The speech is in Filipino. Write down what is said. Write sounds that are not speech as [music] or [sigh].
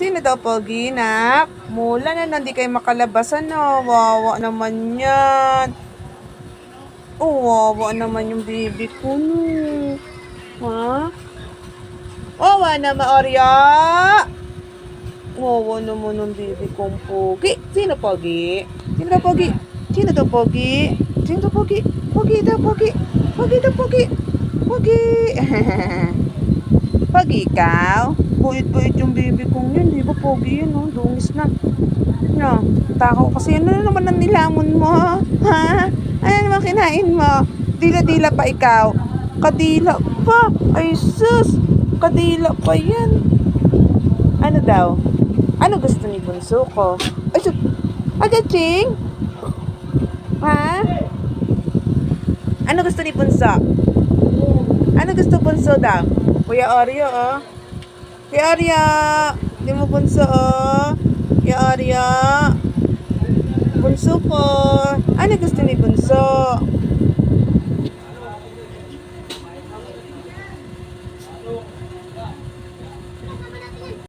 Sino daw pogi na? Mula na hindi kayo makalabas ano. Wawa naman yan. Oh, wawa naman yung baby ko no. Ha? Wawa naman, Orya! Wawa naman yung baby kong pogi. Sino pogi? Sino daw pogi? Sino daw pogi? Sino daw pogi? Pogi daw pogi. Pogi daw pogi. Pogi. [laughs] pogi ikaw? Buit-buit yung baby kong yun. Pogi yun, no? Dungis na. No, tako kasi ano na naman ang nilamon mo? Ha? Ano naman kinain mo? Dila-dila pa ikaw. Kadila pa. Ay sus. Kadila pa yan. Ano daw? Ano gusto ni Bunso ko? Ay sus. Agaching? Ha? Ano gusto ni Bunso? Ano gusto Bunso daw? Kuya Oreo, oh. Kuya Oreo. Di mo Bunso, oh. Kuya Oreo. Bunso ko. Ano?